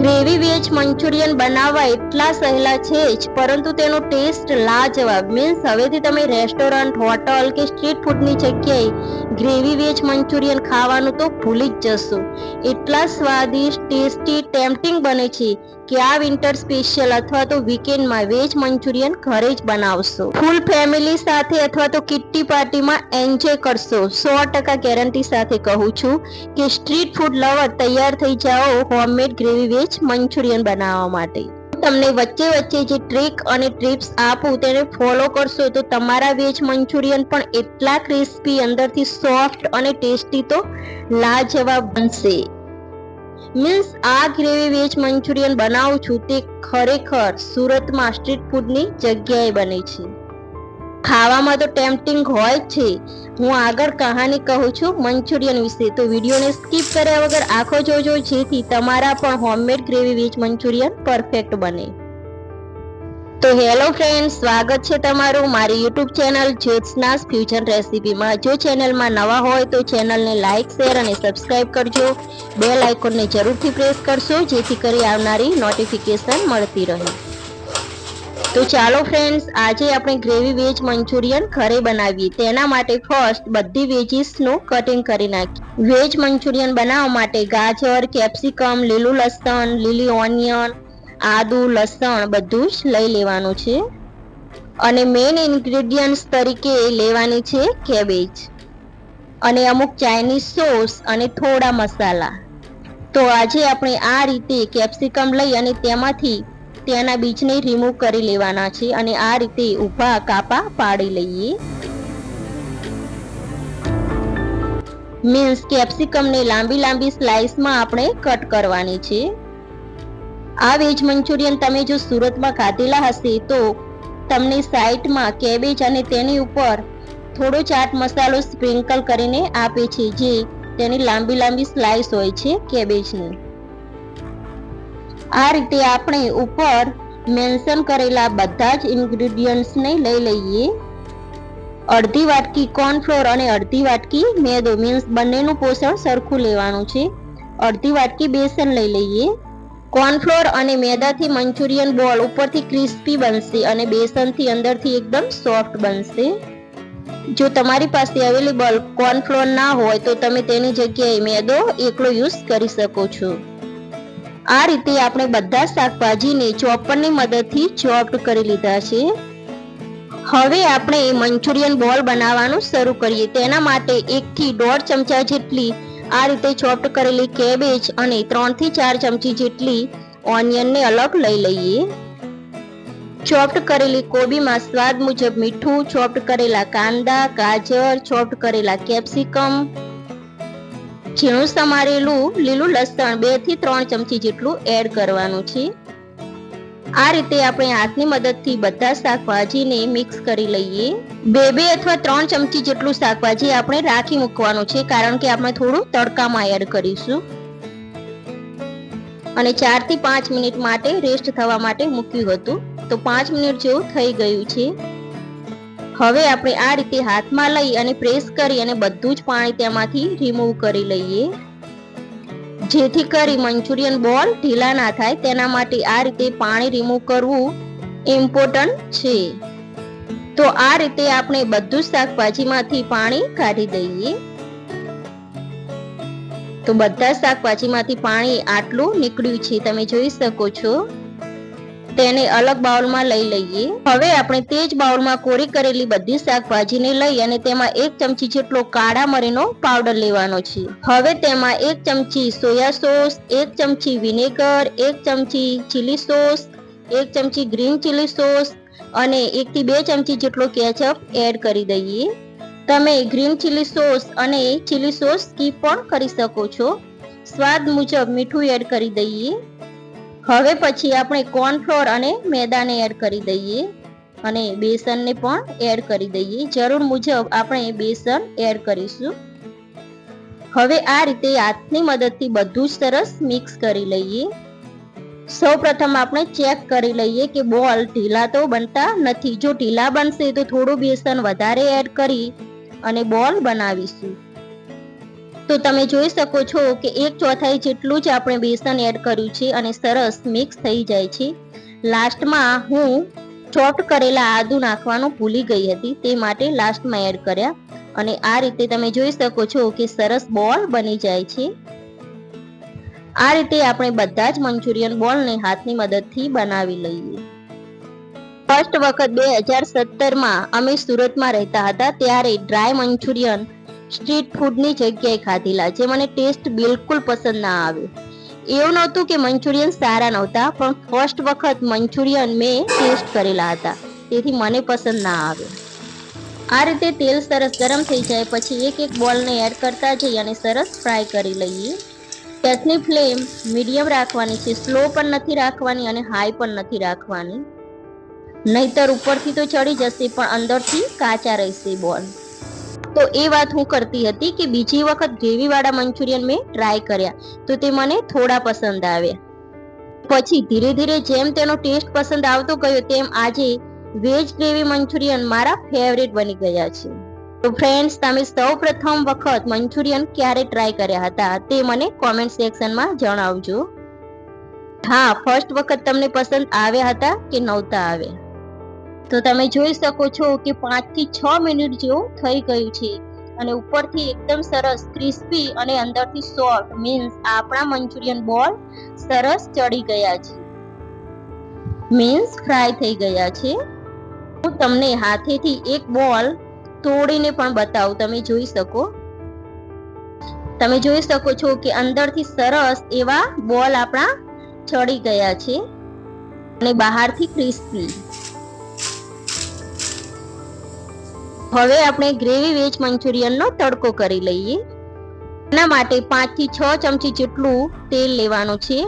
Gravy veg Manchurian બનાવવા એટલા સહેલા છે જ, પરંતુ તેનો ટેસ્ટ લાજવાબ. મીન્સ હવેથી તમે રેસ્ટોરન્ટ, હોટલ કે સ્ટ્રીટ ફૂડની જગ્યાએ ગ્રેવી વેજ મંચુરિયન ખાવાનું તો ભૂલી જ જશો. એટલા સ્વાદિષ્ટ, ટેસ્ટી, ટેમ્પટિંગ બને છે. કે આ વિન્ટર સ્પેશિયલ અથવા તો વીકેન્ડમાં વેજ મંચુરિયન ઘરે જ બનાવશો. ફૂલ ફેમિલી સાથે અથવા તો કિટ્ટી પાર્ટીમાં એન્જોય કરશો. સો ટકા ગેરંટી સાથે કહું છું કે સ્ટ્રીટ ફૂડ લવર તૈયાર થઈ જાઓ હોમમેડ ગ્રેવી વેજ મંચુરિયન બનાવવા માટે. તમને વચ્ચે વચ્ચે જે ટ્રીક અને ટિપ્સ આપું તેને ફોલો કરશો તો તમારા વેજ મંચુરિયન પણ એટલા ક્રિસ્પી અંદરથી સોફ્ટ અને ટેસ્ટી તો લાજવાબ બનશે. મીન્સ આ ગ્રેવી વેજ મંચુરિયન બનાવું છું તે ખરેખર સુરતમાં સ્ટ્રીટ ફૂડની જગ્યાએ બને છે. ખાવામાં તો ટેમ્પટિંગ હોય જ છે. હું આગળ કહાની કહું છું મંચુરિયન વિશે. તો વિડીયોને સ્કીપ કર્યા વગર આખો જોજો જેથી તમારા પણ homemade gravy veg manchurian perfect બને. તો હેલો ફ્રેન્ડ સ્વાગત છે તમારું મારી યુટ્યુબ ચેનલ જ્યોત્સનાસ ફ્યુચર રેસીપીમાં. જો ચેનલમાં નવા હોય તો ચેનલને લાઇક શેર અને સબસ્ક્રાઇબ કરજો. બેલ આઇકોનને જરૂરથી પ્રેસ કરશો, જેથી કરી આવનારી નોટિફિકેશન મળતી રહે. તો ચાલો ફ્રેન્ડ્સ આજે આપણે ગ્રેવી વેજ મંચુરિયન ઘરે બનાવીએ. તેના માટે ફર્સ્ટ બધી વેજીસનું કટિંગ કરી નાખીએ. વેજ મંચુરિયન બનાવવા માટે ગાજર કેપ્સિકમ લીલું લસણ, લીલી ઓનિયન આદુ, લસણ બધું જ લઈ લેવાનું છે. અને મેઇન ઇન્ગ્રેડિયન્ટ્સ તરીકે લેવાની છે કેબેજ અને અમુક ચાઇનીઝ સોસ અને થોડા મસાલા. તો આજે આપણે આ રીતે કેપ્સિકમ લઈ અને તેમાંથી તેના બીજને રિમૂવ કરી લેવાના છે અને આ રીતે ઊભા કાપા પાડી લઈએ. મીન્સ કેપ્સિકમને લાંબી લાંબી સ્લાઇસમાં આપણે કટ કરવાની છે. આ વેજ મંચુરિયન તમે જો સુરતમાં ખાધેલા હશે તો તમને સાઇટમાં કેબેજ અને તેની ઉપર થોડો ચાટ મસાલો સ્પ્રિંકલ કરીને આપે છે, જે તેની લાંબી લાંબી સ્લાઇસ હોય છે કેબેજની. આ રીતે આપણે ઉપર મેન્શન કરેલા બધા જ ઇન્ગ્રીડિયન્ટ્સને લઈ લઈએ. અડધી વાટકી કોર્નફ્લોર અને અડધી વાટકી મેદો મીન્સ બંનેનું પોષણ સરખું લેવાનું છે. અડધી વાટકી બેસન લઈ લઈએ. કોર્નફ્લોર અને મેદાથી મંચુરિયન બોલ ઉપરથી ક્રિસ્પી બનશે અને બેસનથી અંદરથી એકદમ સોફ્ટ બનશે. જો તમારી પાસે અવેલેબલ કોર્નફ્લોર ના હોય તો તમે તેની જગ્યાએ મેદો એકલો યુઝ કરી શકો છો. આ રીતે આપણે બધા શાકભાજીને ચોપરની મદદથી ચોપ્ડ કરી લીધા છે. હવે આપણે મંચુરિયન બોલ બનાવવાનું શરૂ કરીએ. તેના માટે એકથી દોઢ ચમચા જેટલી આ રીતે ચોપ્ટ કરેલી કેબેજ અને ત્રણથી ચાર ચમચી જેટલી ઓનિયનને અલગ લઈ લઈએ. ચોપ્ટ કરેલી કોબીમાં સ્વાદ મુજબ મીઠું ચોપ્ટ કરેલા કાંદા, ગાજર ચોપ્ટ કરેલા કેપ્સિકમ ઝીણું સમારેલું લીલું લસણ બેથી ત્રણ ચમચી જેટલું એડ કરવાનું છે. આ રીતે આપણે હાથની મદદથી બધા શાકભાજીને મિક્સ કરી લઈએ. બે બે અથવા ત્રણ ચમચી જેટલું શાકભાજી આપણે રાખી મૂકવાનું છે, કારણ કે આપણે થોડું તડકામાં એડ કરીશું. અને ચારથી પાંચ મિનિટ માટે રેસ્ટ થવા માટે મૂક્યું હતું. તો પાંચ મિનિટ જેવું થઈ ગયું છે. હવે આપણે આ રીતે હાથમાં લઈ અને પ્રેસ કરી અને બધું જ પાણી તેમાંથી રિમૂવ કરી લઈએ. જેથી કરી મંચુરિયન બોલ ઢીલા ના થાય, તેના માટે આ રીતે પાણી રિમૂવ કરવું ઇમ્પોર્ટન્ટ છે. તો આ રીતે આપણે બધું શાકભાજીમાંથી પાણી કાઢી દઈએ. તો બધા શાકભાજીમાંથી પાણી આટલું નીકળ્યું છે, તમે જોઈ શકો છો. તેને અલગ બાઉલમાં લઈ લઈએ. હવે આપણે તે જ બાઉલમાં કોરી કરેલી બધી શાકભાજીને લઈ અને તેમાં એક ચમચી જેટલો કાળા મરીનો પાવડર લેવાનો છે. હવે તેમાં એક ચમચી સોયા સોસ, એક ચમચી વિનેગર, એક ચમચી ચીલી સોસ, એક ચમચી ગ્રીન ચીલી સોસ અને એકથી બે ચમચી જેટલો કેચઅપ એડ કરી દઈએ. તમે ગ્રીન ચીલી સોસ અને ચીલી સોસ સ્કીપ પણ કરી શકો છો. સ્વાદ મુજબ મીઠું એડ કરી દઈએ. હવે પછી આપણે કોર્નફ્લોર અને મેદાને એડ કરી દઈએ અને બેસનને પણ એડ કરી દઈએ. જરૂર મુજબ આપણે બેસન એડ કરીશું. હવે આ રીતે હાથની મદદથી બધું જ સરસ મિક્સ કરી લઈએ. સૌ પ્રથમ આપણે ચેક કરી લઈએ કે બોલ ઢીલા તો બનતા નથી. જો ઢીલા બનશે તો થોડું બેસન વધારે એડ કરી અને બોલ બનાવીશું. તો તમે જોઈ શકો છો કે એક ચોથાઈ જેટલું જ આપણે બેસન એડ કર્યું છે અને સરસ મિક્સ થઈ જાય છે. લાસ્ટમાં હું ચોપ્ટ કરેલા આદુ નાખવાનું ભૂલી ગઈ હતી, તે માટે લાસ્ટમાં એડ કર્યા. અને આ રીતે તમે જોઈ શકો છો કે સરસ બોલ બની જાય છે. આ રીતે આપણે બધા જ મંચુરિયન બોલને હાથની મદદથી બનાવી લઈએ. ફર્સ્ટ વખત બે હજાર સત્તરમાં અમે સુરતમાં રહેતા હતા, ત્યારે ડ્રાય મંચુરિયન સ્ટ્રીટ ફૂડની જગ્યાએ ખાધેલા જે મને ટેસ્ટ બિલકુલ પસંદ ના આવે. એવું નહોતું કે મંચુરિયન સારા નહોતા, પણ ફર્સ્ટ વખત મંચુરિયન મેં ટેસ્ટ કરેલા હતા. તેથી મને પસંદ ના આવે. આ રીતે તેલ સરસ ગરમ થઈ જાય, પછી એક એક બોલને એડ કરતા જઈએ અને સરસ ફ્રાય કરી લઈએ. ગેસની ફ્લેમ મીડિયમ રાખવાની છે સ્લો પણ નથી રાખવાની અને હાઈ પણ નથી રાખવાની. નહીતર ઉપરથી તો ચડી જશે, પણ અંદરથી કાચા રહેશે બોલ. તો એ વાત હું કરતી હતી કે બીજી વખત ગ્રેવીવાળા મંચુરિયન મેં ટ્રાય કર્યા. તો તે મને થોડા પસંદ આવ્યા. પછી ધીરે ધીરે જેમ તેનો ટેસ્ટ પસંદ આવતો ગયો તેમ આજે વેજ ગ્રેવી મંચુરિયન મારા ફેવરેટ બની ગયા છે. તો ફ્રેન્ડ્સ તમે સૌ પ્રથમ વખત મંચુરિયન ક્યારે ટ્રાય કર્યા હતા તે મને કોમેન્ટ સેક્શનમાં જણાવજો. હા ફર્સ્ટ વખત તમને પસંદ આવ્યા હતા કે નહોતા આવ્યા? તો તમે જોઈ શકો છો કે પાંચથી છ મિનિટ જેવું થઈ ગયું છે અને ઉપરથી એકદમ સરસ ક્રિસ્પી અને અંદરથી સોફ્ટ, મીન્સ આપણા મંચુરિયન બોલ સરસ ચડી ગયા છે. મીન્સ ફ્રાય થઈ ગયા છે. હું તમને હાથેથી એક બોલ તોડીને પણ બતાવું, તમે જોઈ શકો. તમે જોઈ શકો છો કે અંદરથી સરસ એવા બોલ આપણા ચડી ગયા છે અને બહારથી ક્રિસ્પી. હવે આપણે ગ્રેવી વેજ મંચુરિયનનો તડકો કરી લઈએ. એના માટે પાંચથી છ ચમચી જેટલું તેલ લેવાનું છે.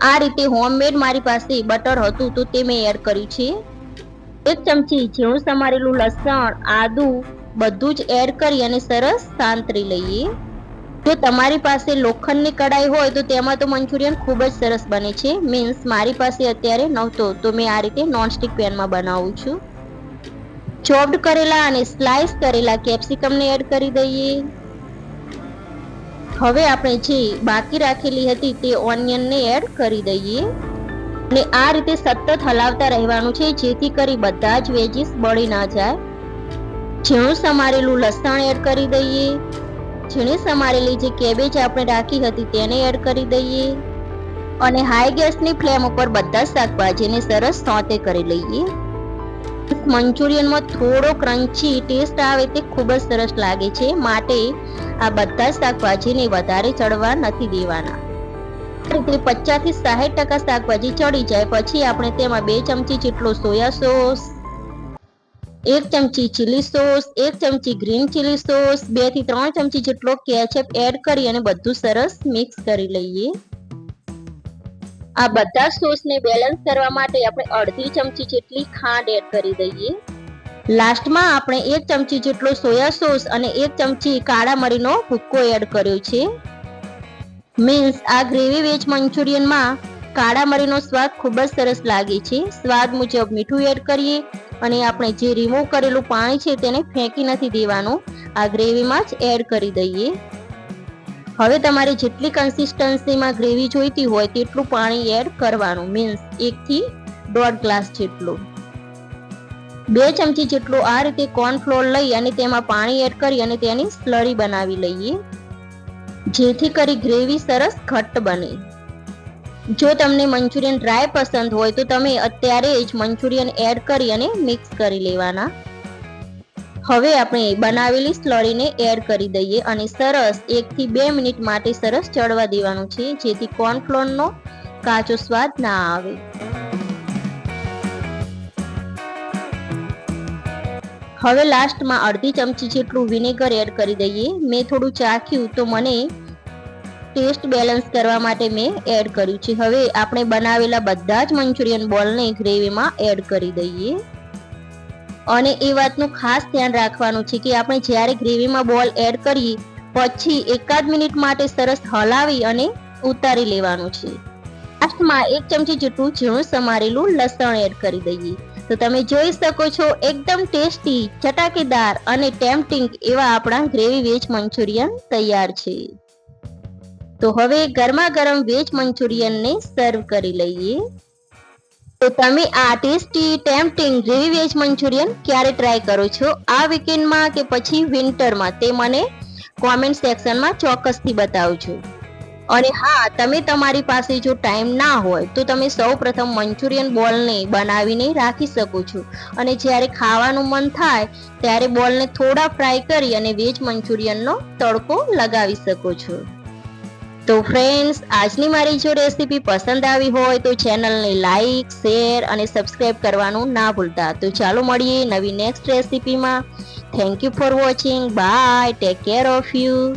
આ રીતે હોમમેડ મારી પાસે બટર હતું તો તે મેં એડ કર્યું છે. એક ચમચી ઝીણું સમારેલું લસણ, આદું બધું જ એડ કરી અને સરસ સાંતરી લઈએ. જો તમારી પાસે લોખંડની કડાઈ હોય તો તેમાં તો મંચુરિયન ખૂબ જ સરસ બને છે. મીન્સ મારી પાસે અત્યારે નહોતો તો મેં આ રીતે નોનસ્ટિક પેનમાં બનાવું છું. ચોપ્ડ કરેલા અને સ્લાઇસ કરેલા કેપ્સિકમને એડ કરી દઈએ. હવે આપણે જે બાકી રાખેલી હતી તે ઓનિયનને એડ કરી દઈએ. અને આ રીતે સતત હલાવતા રહેવાનું છે, જેથી કરી બધા જ વેજીસ બળી ના જાય. ઝીણું સમારેલું લસણ એડ કરી દઈએ. ઝીણી સમારેલી જે કેબેજ આપણે રાખી હતી તેને એડ કરી દઈએ. અને હાઈ ગેસની ફ્લેમ ઉપર બધા શાકભાજીને સરસ સોતે કરી લઈએ. મંચુરિયનમાં થોડો ક્રન્ચી ટેસ્ટ આવે તે ખૂબ જ સરસ લાગે છે. માટે આ બધા શાકભાજીને વધારે ચડવા નથી દેવાના. રીતે પચાસથી સાહીઠ ટકા શાકભાજી ચડી જાય. પછી આપણે તેમાં બે ચમચી જેટલો સોયા સોસ, એક ચમચી ચીલી સોસ એક ચમચી ગ્રીન ચીલી સોસ બેથી ત્રણ ચમચી જેટલો કેચઅપ એડ કરી અને બધું સરસ મિક્સ કરી લઈએ. આ બધા સોસને બેલેન્સ કરવા માટે આપણે અડધી ચમચી જેટલી ખાંડ એડ કરી દઈએ. લાસ્ટમાં આપણે એક ચમચી જેટલો સોયા સોસ અને એક ચમચી કાળા મરીનો ભૂક્કો એડ કર્યો છે. મીન્સ આ ગ્રેવી વેજ મંચુરિયનમાં કાળા મરીનો સ્વાદ ખૂબ જ સરસ લાગે છે. સ્વાદ મુજબ મીઠું એડ કરીએ અને આપણે જે રિમૂવ કરેલું પાણી છે તેને ફેંકી નથી દેવાનું. આ ગ્રેવીમાં જ એડ કરી દઈએ. હવે તમારે જેટલી કન્સિસ્ટન્સીમાં ગ્રેવી જોઈતી હોય તેટલું પાણી એડ કરવાનું. મીન્સ એકથી દોઢ ગ્લાસ જેટલું. બે ચમચી જેટલું આ રીતે કોર્નફ્લોર લઈ અને તેમાં પાણી એડ કરી અને તેની સ્લરી બનાવી લઈએ. જેથી કરી ગ્રેવી સરસ ઘટ્ટ બને. જો તમને મંચુરિયન ડ્રાય પસંદ હોય તો તમે અત્યારે જ મંચુરિયન એડ કરી અને મિક્સ કરી લેવાના. હવે આપણે બનાવેલી સ્લરીને એડ કરી દઈએ અને સરસ એકથી બે મિનિટ માટે સરસ ચડવા દેવાનું છે, જેથી કોર્નફ્લોરનો કાચો સ્વાદ ના આવે. હવે લાસ્ટમાં અડધી ચમચી જેટલું વિનેગર એડ કરી દઈએ. મેં થોડું ચાખ્યું તો મને ટેસ્ટ બેલેન્સ કરવા માટે મેં એડ કર્યું છે. હવે આપણે બનાવેલા બધા જ મંચુરિયન બોલને ગ્રેવીમાં એડ કરી દઈએ. અને એ વાતનું ખાસ ધ્યાન રાખવાનું છે કે આપણે જ્યારે ગ્રેવીમાં બોલ એડ કરીએ, પછી એકાદ મિનિટ માટે સરસ હલાવી અને ઉતારી લેવાનું છે. લાસ્ટમાં એક ચમચી જેટલું ઝીણું સમારેલું લસણ એડ કરી દઈએ. તો તમે જોઈ શકો છો, એકદમ ટેસ્ટી, ચટાકેદાર અને ટેમ્પટિંગ એવા આપણા ગ્રેવી વેજ મંચુરિયન તૈયાર છે. તો હવે ગરમા ગરમ વેજ મંચુરિયનને સર્વ કરી લઈએ. તો તમે આ tasty tempting gravy veg manchurian ક્યારે ટ્રાય કરો છો? આ વીકેન્ડમાં કે પછી વિન્ટરમાં તે મને કોમેન્ટ સેક્શનમાં ચોક્કસથી બતાવજો. અને હા, તમે તમારી પાસે જો ટાઈમ ના હોય, તો તમે સૌ પ્રથમ મંચુરિયન બોલને બનાવીને રાખી શકો છો. અને જ્યારે ખાવાનું મન થાય, ત્યારે બોલને થોડા ફ્રાય કરી અને વેજ મંચુરિયનનો તડકો લગાવી શકો છો. તો ફ્રેન્ડ્સ આજની મારી જો રેસીપી પસંદ આવી હોય તો ચેનલને લાઈક શેર અને સબસ્ક્રાઈબ કરવાનું ના ભૂલતા. તો ચાલો મળીએ નવી next રેસીપીમાં thank you for watching bye take care of you